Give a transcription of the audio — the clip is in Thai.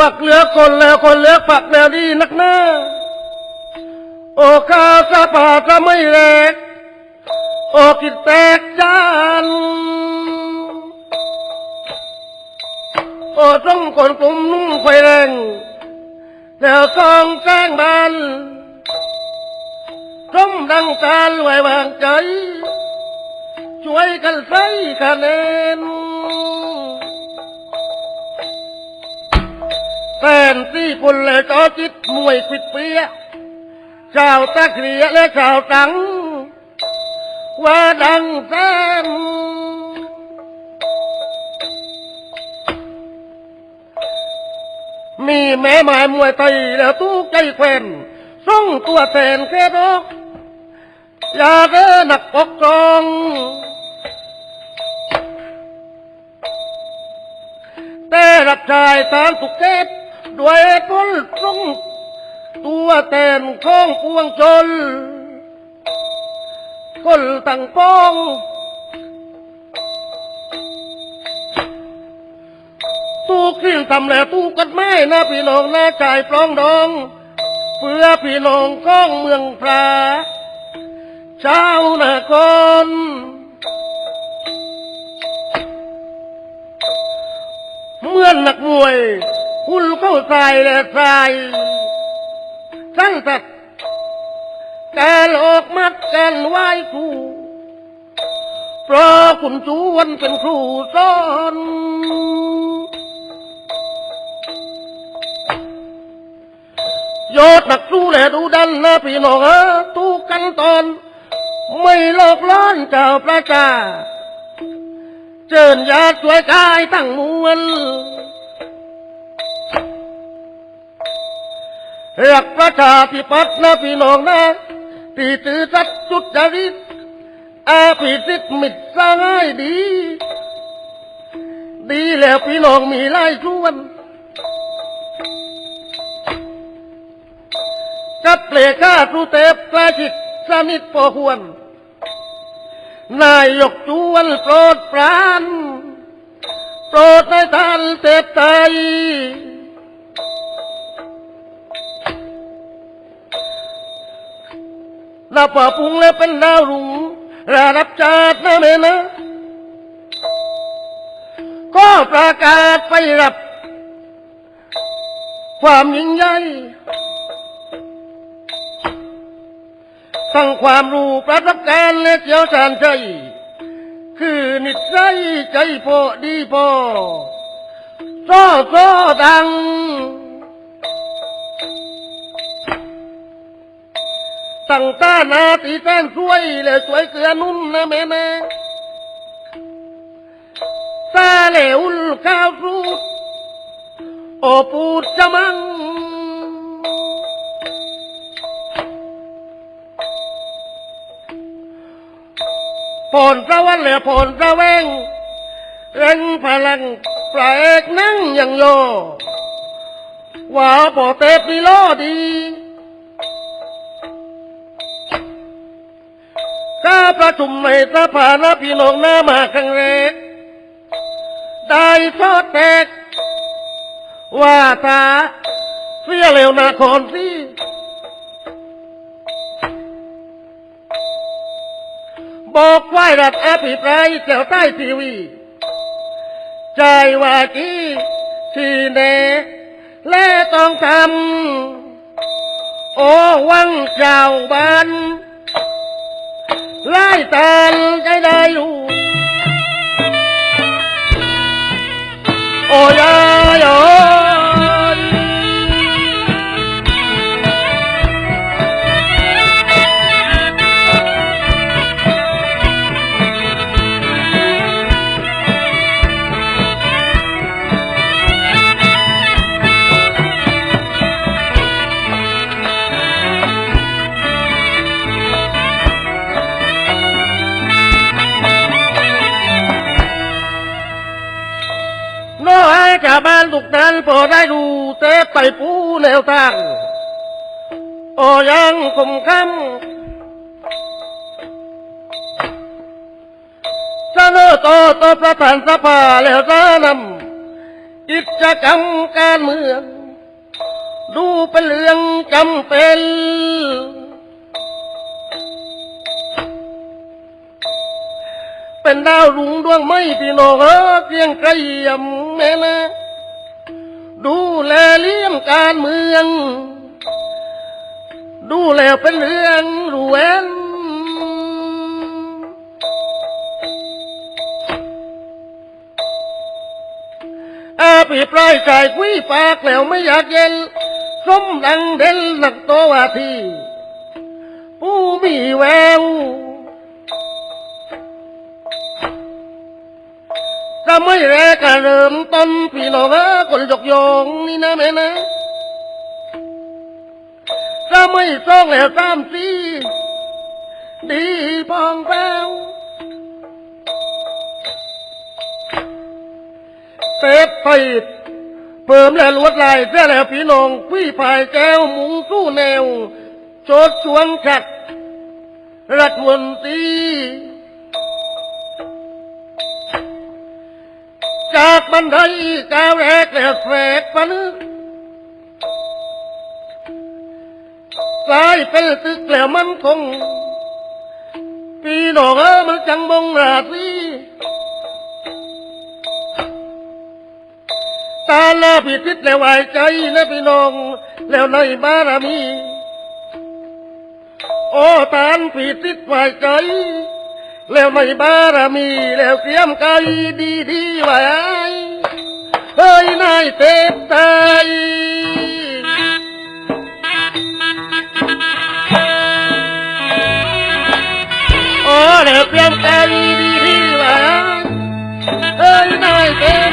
ปักเหลือคนแล้วคนเหลือปักแล้วดีนักหน้า โอ้ข้าวสะป่าจะไม่แหลก โอ้กิดแตกจานโอ้ต้องคนกลุ่มนุ่งไฟแรง แล้วซองแจ้งบานร่มดังการไว้วางใจ ช่วยกันใส่คะแนน แฟนที่คนและจอจิตมวยปิดเปียชาวตะเคียและชาวตัง ว่าดังแสนมีแม่หมายมวยไทยแล้วตู้ใจแควนส่งตัวแทนแค่ดอกอย่าเด้หนักปกครองแต่รับชายตามสุกเกต ด้วยผลทรงตัวแทนของปวงชนคนตั้งป้องตู้ขึ้นทำแล้วตู้กันไม่นะพี่น้องนะจ่ายปลองดอง เพื่อพี่น้องของเมืองพระชาวนครเมื่อนนักมวย หุ่นเข้าใส่และใส่สั้นสัตว์การออกมัดการไหว้ครูเพราะคุณจวนเป็นครูสอนยอดนักสู้แหละดูดันนะพี่น้องเออทุกขั้นตอน ไม่โลกร้อนเจ้าประชาเจิญญาสวยกายตั้งมวล รักประชาธิปัตย์นะพี่น้องนะที่ถือสัตย์จุดจริตอาภิสิทธิ์มิตรสร้างให้ดี ดีแล้วพี่น้องมีไล่ชวนกับเปลข้าครูเตปกล้าชิดสนิทพอควร นายกจวนโปรดปรานโปรดให้ท่านเทพไทย นับว่าปุงแล้วเป็นดาวรุ่งระดับชาตินะเมนะก็ประกาศไปรับ ความยิ่งใหญ่ทั้งความรู้ประสบการณ์และเชี่ยวชาญใจ คือนิสัยใจพอดีพอซ้อซ้อดัง ตั้งตาหนาตีแฟนสวยและสวยเกลือนุ่นนะแม่แม่ตาเหลวข้าวรูดโอปูดจะมังผลสะวันเหลือผลสะแวงเร่งพลังปลาเอกนั่งอย่างโยว่าพอเตปีโลดี ประชุมในสภานะพี่น้องหน้ามาครั้งแรกได้ทอดแตก ว่าตาเสียเร็วนาคอนสิบอกไว้รัฐอภิปรายเจ้าใต้ทีวีใจว่ากี้ที่เนและต้องทำ โอ้วังเจ้าบ้าน ไล่ตานใจไานทุกนั้นพอได้ดูเตะไปปูแนวทางโอ้ยังคมคำเสนอต่อต่อประธานสภาแล้วจะนำกิจกรรมการเมือง ดูเป็นเรื่องจำเป็นเป็นดาวรุ่งดวงไม่พี่น้องเออเกรียงไกรยำแม่นะ ดูแลเลี้ยงการเมือง ดูแลเป็นเรื่องรวนอาปีปลายกายคุยปากแล้วไม่อยากเย็นสมดังเด่นหนักโตวาที่ผู้มีแวว จะไม่แรกกะเริ่มต้นพี่น้องเออคนยกยองนี่นะแม่นะจะไม่ซ่องแล้วตามสีดีพองแววเตะไปเพิ่มและลวดลายเสียแล้วพี่น้องพี่ภายแก้วมุงสู้แนวโจดชวนขัดรัฐมนต จากบันไดก้าวแรกแล้วแสกปะนึกสายเป็นตึกแล้วมันคงพี่น้องเออมันจังมงราศีตาลาผิดทิศแล้วไหวใจนะพี่น้อง แล้วในบารมี โอ้ตานผิดทิศไหวใจ แล้วไม่บารมีแล้วเตรียมกายดีดีไว้เฮ้ยนายเต็มใจโอ้แล้วเตรียมกายดีดีไว้เฮ้ยนายเต็ม